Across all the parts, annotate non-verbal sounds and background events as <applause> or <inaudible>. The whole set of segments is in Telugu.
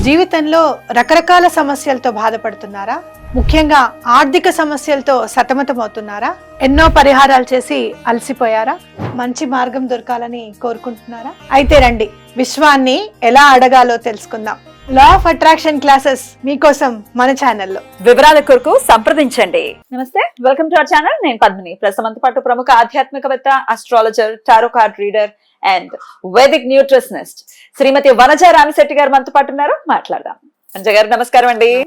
జీవితంలో రకరకాల సమస్యలతో బాధపడుతున్నారా? ముఖ్యంగా ఆర్థిక సమస్యలతో సతమతమవుతున్నారా? ఎన్నో పరిహారాలు చేసి అలసిపోయారా? మంచి మార్గం దొరకాలని కోరుకుంటున్నారా? అయితే రండి విశ్వాన్ని ఎలా అడగాలో తెలుసుకుందాం. లా ఆఫ్ అట్రాక్షన్ క్లాసెస్ మీకోసం మన ఛానల్లో వివరాల కొరకు సంప్రదించండి. నమస్తే వెల్కమ్ టు అవర్ ఛానల్ నేను పద్మిని. ప్రస్తుతం పాటు ప్రముఖ ఆధ్యాత్మికవేత్త astrologer tarot card reader and Vedic nutritionist Shrimati Vanaja Ramishetti garu మనతో పాటు ఉన్నారు. మాట్లాడదాం. వనజ గారు నమస్కారం అండి.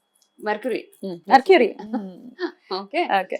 Mercury mercury okay okay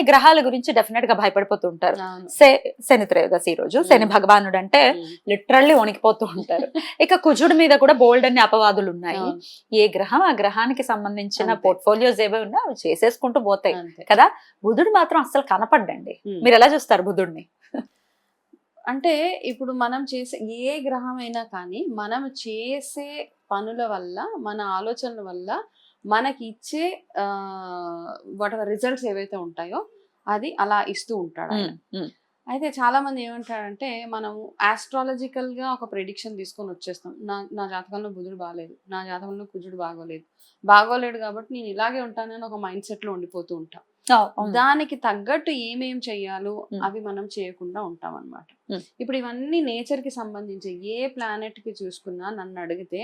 గ్రహాల గురించి డెఫినెట్గా భయపడిపోతూ ఉంటారు అవును. శే- శని త్రయోదశి ఈ రోజు శని. భగవానుడు అంటే. లిటరల్లీ వణికిపోతూ ఉంటారు ఇక కుజుడి మీద కూడా బోల్డ్ అన్ని అపవాదులు ఉన్నాయి. ఏ గ్రహం ఆ గ్రహానికి సంబంధించిన. పోర్ట్ఫోలియోస్ ఏవో ఉన్నా అవి చేసేసుకుంటూ పోతాయి. కదా బుధుడు మాత్రం అస్సలు కనపడ్డండి. మీరు ఎలా చూస్తారు బుధుడిని అంటే ఇప్పుడు మనం చేసే ఏ గ్రహం అయినా కానీ మనం చేసే పనుల వల్ల మన ఆలోచనల వల్ల మనకి ఇచ్చే వాట్ రిజల్ట్స్ ఏవైతే ఉంటాయో అది అలా ఇస్తూ ఉంటాడు. అయితే చాలా మంది ఏమంటారంటే మనం ఆస్ట్రాలజికల్గా ఒక ప్రిడిక్షన్ తీసుకొని వచ్చేస్తాం. నా నా జాతకంలో బుధుడు బాగాలేదు నా జాతకంలో కుజుడు బాగోలేదు. బాగోలేడు కాబట్టి నేను ఇలాగే ఉంటానని ఒక మైండ్ సెట్లో ఉండిపోతూ ఉంటాం. దానికి తగ్గట్టు ఏమేం చెయ్యాలో Hmm. అవి మనం చేయకుండా ఉంటాం అనమాట Hmm. ఇప్పుడు ఇవన్నీ నేచర్కి సంబంధించి ఏ ప్లానెట్కి చూసుకున్నా నన్ను అడిగితే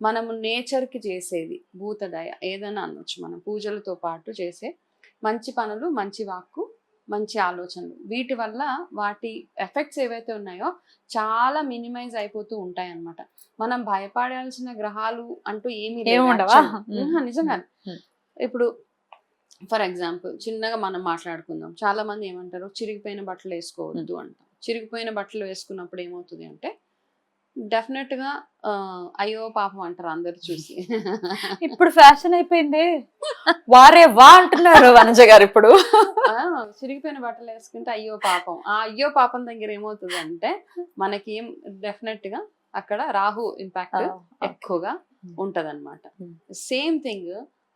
మనము నేచర్కి చేసేది భూతదయ ఏదైనా అనొచ్చు. మనం పూజలతో పాటు చేసే మంచి పనులు మంచి వాక్కు మంచి ఆలోచనలు. వీటి వల్ల వాటి ఎఫెక్ట్స్ ఏవైతే ఉన్నాయో చాలా మినిమైజ్ అయిపోతూ ఉంటాయి అన్నమాట మనం భయపడాల్సిన గ్రహాలు అంటూ ఏమీ నిజంగా Hmm. ఇప్పుడు ఫర్ ఎగ్జాంపుల్ చిన్నగా మనం మాట్లాడుకుందాం. చాలా మంది ఏమంటారు చిరిగిపోయిన బట్టలు వేసుకోవద్దు అంటాం. చిరిగిపోయిన బట్టలు వేసుకున్నప్పుడు ఏమవుతుంది అంటే డెఫినెట్గా అయ్యో పాపం అంటారు అందరు చూసి. ఇప్పుడు ఫ్యాషన్ అయిపోయింది. వారే వా అంటున్నారు వనజ గారు ఇప్పుడు. చిరిగిపోయిన బట్టలు వేసుకుంటే అయ్యో పాపం. ఆ అయ్యో పాపం దగ్గర ఏమవుతుంది అంటే మనకి ఏం డెఫినెట్గా అక్కడ రాహు ఇంపాక్ట్ ఎక్కువగా ఉంటది అనమాట Hmm. సేమ్ థింగ్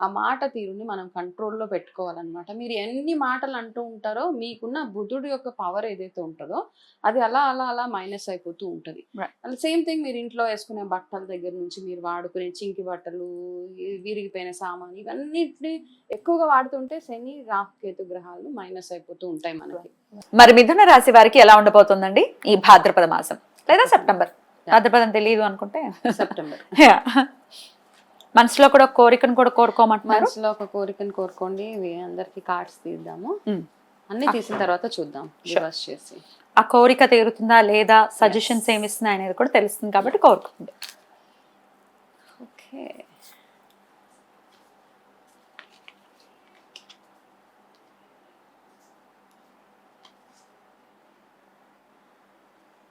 ఆ మాట తీరుని మనం కంట్రోల్లో పెట్టుకోవాలన్నమాట. మీరు ఎన్ని మాటలు అంటూ ఉంటారో మీకున్న బుధుడు యొక్క పవర్ ఏదైతే ఉంటుందో అది అలా అలా అలా మైనస్ అయిపోతూ ఉంటుంది. సేమ్ థింగ్ మీరు ఇంట్లో వేసుకునే బట్టల దగ్గర నుంచి మీరు వాడుకునే చింకి బట్టలు విరిగిపోయిన సామాన్ ఇవన్నిటిని ఎక్కువగా వాడుతుంటే శని రాహు కేతు గ్రహాలు మైనస్ అయిపోతూ ఉంటాయి మనకి. మరి మిథున రాశి వారికి ఎలా ఉండబోతుందండి? ఈ భాద్రపద మాసం లేదా సెప్టెంబర్? భాద్రపదం తెలియదు అనుకుంటే. సెప్టెంబర్. మనసులో కూడా కోరికను కూడా కోరుకోమంటున్నారు? మనసులో ఒక కోరికను కోరుకోండి. ఇవి అందరికి కార్డ్స్ తీద్దాము. అన్ని తీసిన తర్వాత చూద్దాం. రివర్స్ చేసి. ఆ కోరిక తీరుతుందా లేదా? సజెషన్స్ ఏమి ఇస్తున్నాయి అనేది కూడా తెలుస్తుంది కాబట్టి కోరుకోండి. ఓకే.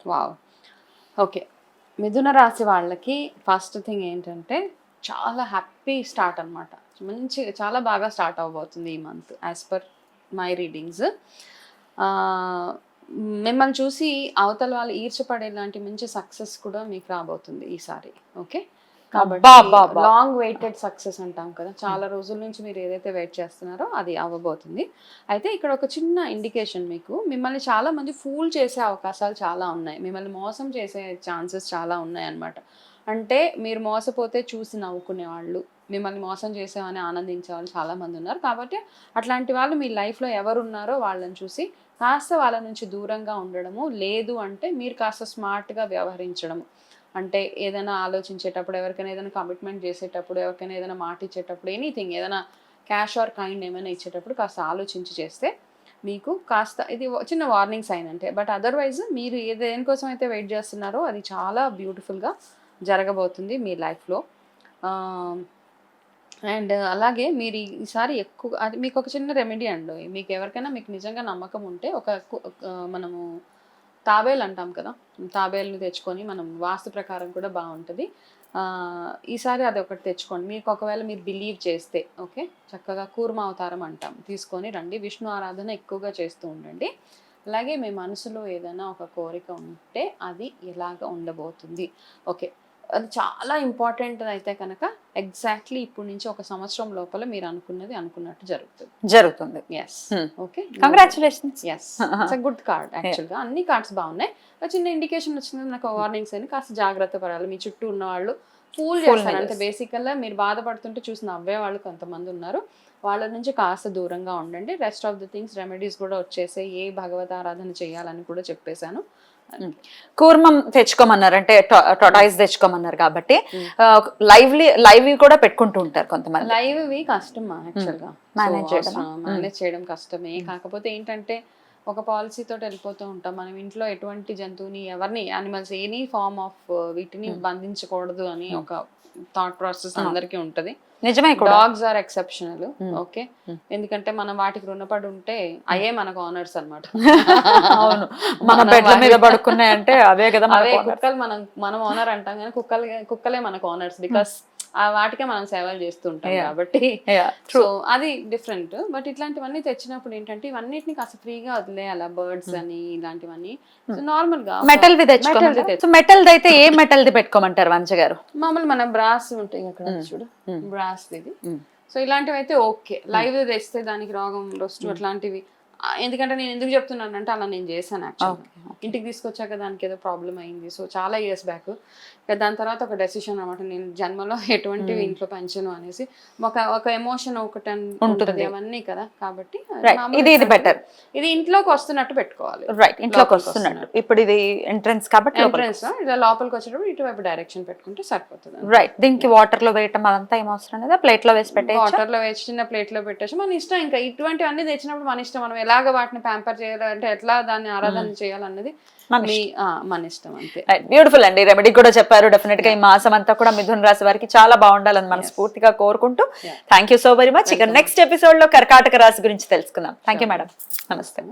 వావ్. ఓకే. మిథున రాశి వాళ్ళకి ఫస్ట్ థింగ్ ఏంటంటే చాలా హ్యాపీ స్టార్ట్ అన్నమాట. మంచి చాలా బాగా స్టార్ట్ అవబోతుంది ఈ month as per my readings మిమ్మల్ని చూసి అవతల వాళ్ళు ఈర్చపడే లాంటి మంచి సక్సెస్ కూడా మీకు రాబోతుంది ఈసారి ఓకే కాబట్టి. లాంగ్ వెయిటెడ్ సక్సెస్ అంటాం కదా. చాలా రోజుల నుంచి మీరు ఏదైతే వెయిట్ చేస్తున్నారో అది అవ్వబోతుంది. అయితే ఇక్కడ ఒక చిన్న ఇండికేషన్ మీకు. మిమ్మల్ని చాలా మంది ఫూల్ చేసే అవకాశాలు చాలా ఉన్నాయి. మిమ్మల్ని మోసం చేసే ఛాన్సెస్ చాలా ఉన్నాయి అన్నమాట. అంటే మీరు మోసపోతే చూసి నవ్వుకునే వాళ్ళు మిమ్మల్ని మోసం చేసామని ఆనందించే వాళ్ళు చాలామంది ఉన్నారు. కాబట్టి అట్లాంటి వాళ్ళు మీ లైఫ్లో ఎవరు ఉన్నారో వాళ్ళని చూసి కాస్త వాళ్ళ నుంచి దూరంగా ఉండడము లేదు అంటే మీరు కాస్త స్మార్ట్గా వ్యవహరించడము. అంటే ఏదైనా ఆలోచించేటప్పుడు ఎవరికైనా ఏదైనా కమిట్మెంట్ చేసేటప్పుడు ఎవరికైనా ఏదైనా మాట ఇచ్చేటప్పుడు ఎనీథింగ్ ఏదైనా క్యాష్ ఆర్ కైండ్ ఏమైనా ఇచ్చేటప్పుడు కాస్త ఆలోచించి చేస్తే మీకు కాస్త ఇది చిన్న వార్నింగ్ సైన్ అంటే బట్ అదర్వైజ్ మీరు ఏ దేనికోసం అయితే వెయిట్ చేస్తున్నారో అది చాలా బ్యూటిఫుల్గా జరగబోతుంది మీ లైఫ్లో. అండ్ అలాగే మీరు ఈసారి ఎక్కువ అది మీకు ఒక చిన్న రెమెడీ అండి. మీకు ఎవరికైనా మీకు నిజంగా నమ్మకం ఉంటే ఒక కు- మనము తాబేలు అంటాం కదా? తాబేలుని తెచ్చుకొని మనం వాస్తు ప్రకారం కూడా బాగుంటుంది. ఈసారి అది ఒకటి తెచ్చుకోండి. మీకు ఒకవేళ మీరు బిలీవ్ చేస్తే ఓకే? చక్కగా కూర్మ అవతారం అంటాం. తీసుకొని రండి. విష్ణు ఆరాధన ఎక్కువగా చేస్తూ ఉండండి. అలాగే మీ మనసులో ఏదైనా ఒక కోరిక ఉంటే అది ఎలాగ ఉండబోతుంది? ఓకే. అది చాలా ఇంపార్టెంట్ అయితే కనుక ఎగ్జాక్ట్లీ ఇప్పుడు నుంచి ఒక సంవత్సరం లోపల మీరు అనుకున్నది అనుకున్నట్టు జరుగుతుంది. జరుగుతుంది. Yes. Okay congratulations yes it's good card యాక్చువల్గా అన్ని కార్డ్స్ బాగున్నాయి. ఒక చిన్న ఇండికేషన్ వచ్చింది నాకు వార్నింగ్స్ అని కాస్త జాగ్రత్త పడాలి. మీ చుట్టూ ఉన్న వాళ్ళు ఫూల్ చేస్తారు. అంటే makers. బేసికల్గా మీరు బాధపడుతుంటే చూసి నవ్వే వాళ్ళు కొంతమంది ఉన్నారు. వాళ్ళ నుంచి కాస్త దూరంగా ఉండండి. Rest of the things remedies కూడా వచ్చేసాయి. ఏ భగవత ఆరాధన చేయాలని కూడా చెప్పేశాను. కూర్మం తెచ్చుకోమన్నారు అంటే టొటాయిస్ తెచ్చుకోమన్నారు కాబట్టి. లైవ్లీ లైవ్ కూడా పెట్టుకుంటూ ఉంటారు కొంతమంది. లైవ్ కష్టమా Manage చేయడమా? మేనేజ్ చేయడం కష్టమే. కాకపోతే ఏంటంటే ఒక పాలసీ తోటి వెళ్ళిపోతూ ఉంటాం. మనం ఇంట్లో ఎటువంటి జంతువుని ఎవరిని యానిమల్స్ ఎనీ ఫార్మ్ ఆఫ్ వీటిని బంధించకూడదు అని ఒక థాట్ ప్రాసెస్ అందరికీ ఉంటది. నిజమే dogs are exceptional Hmm. Okay Hmm. ఎందుకంటే మనం వాటికి రుణపడి ఉంటే అయ్యే మనకు ఆనర్స్ అన్నమాట. అవును. <laughs> మన బెడ్ల మీద పడుకున్నాయంటే అవే కదా <laughs> అవే కుక్కలు మనం మనం ఓనర్ అంటాం కానీ కుక్కలు కుక్కలే మనకు ఆనర్స్ బికాస్ వాటికే మనం సేవలు చేస్తుంటాం. కాబట్టి. సో. అది డిఫరెంట్ బట్ ఇట్లాంటివన్నీ తెచ్చినప్పుడు ఏంటంటే ఇవన్నిటిని కాస్త ఫ్రీగా వదిలేయాల? బర్డ్స్ అని ఇలాంటివన్నీ. సో నార్మల్గా మెటల్ సో మెటల్ అయితే ఏ మెటల్ ది పెట్టుకోమంటారు వంచ గారు? మామూలు మన బ్రాస్ ఉంటాయి అక్కడ Mm. చూడు. బ్రాస్ ఇది. సో ఇలాంటివి అయితే ఓకే లైవ్ తెస్తే దానికి రోగం రొస్టు అట్లాంటివి ఆ, ఎందుకంటే నేను ఎందుకు చెప్తున్నానంటే అలా నేను చేశాను యాక్చువల్ Okay, ఇంటికి తీసుకొచ్చాక దానికి ఏదో ప్రాబ్లం అయింది. సో చాలా ఇయర్స్ బ్యాక్ దాని తర్వాత ఒక డెసిషన్ అనమాట నేను జన్మలో ఎటువంటివి Hmm. ఇంట్లో పెంచను అనేసి. ఒక ఒక ఎమోషన్ ఒకటి ఉంటుంది. అవన్నీ కదా. కాబట్టి ఇది ఇది బెటర్ ఇది ఇంట్లోకి వస్తున్నట్టు పెట్టుకోవాలి. రైట్ ఇంట్లోకి వస్తున్నట్టు. ఇప్పుడు ఇది ఎంట్రన్స్ కాబట్టి ఎంట్రన్స్ ఇలా లోపలికి వచ్చేటప్పుడు ఇటువైపు డైరెక్షన్ పెట్టుకుంటే సరిపోతుంది. రైట్ దీనికి వాటర్లో వేయటం అదంతా ఏం అవసరం లేదా? ప్లేట్లో వేసి పెట్టేయచ్చా? వాటర్లో వేసి చిన్న ప్లేట్లో పెట్టేసి మన ఇష్టం ఇంకా ఇటువంటివన్నీ తెచ్చినప్పుడు మన ఇష్టం మనం ఎలాగ వాటిని ప్యాంపర్ చేయాలంటే ఎట్లా దాన్ని ఆరాధన చేయాలన్నది మన మీ మన ఇష్టం అంతే. బ్యూటిఫుల్ అండి. రెమెడీ కూడా చెప్పారు. డెఫినెట్గా ఈ మాసం అంతా కూడా మిథున్ రాశి వారికి చాలా బాగుండాలని మనస్ఫూర్తిగా కోరుకుంటూ Yeah. Thank you so very much ఇక నెక్స్ట్ ఎపిసోడ్లో కర్కాటక రాశి గురించి తెలుసుకుందాం. థ్యాంక్ యూ మేడం నమస్తే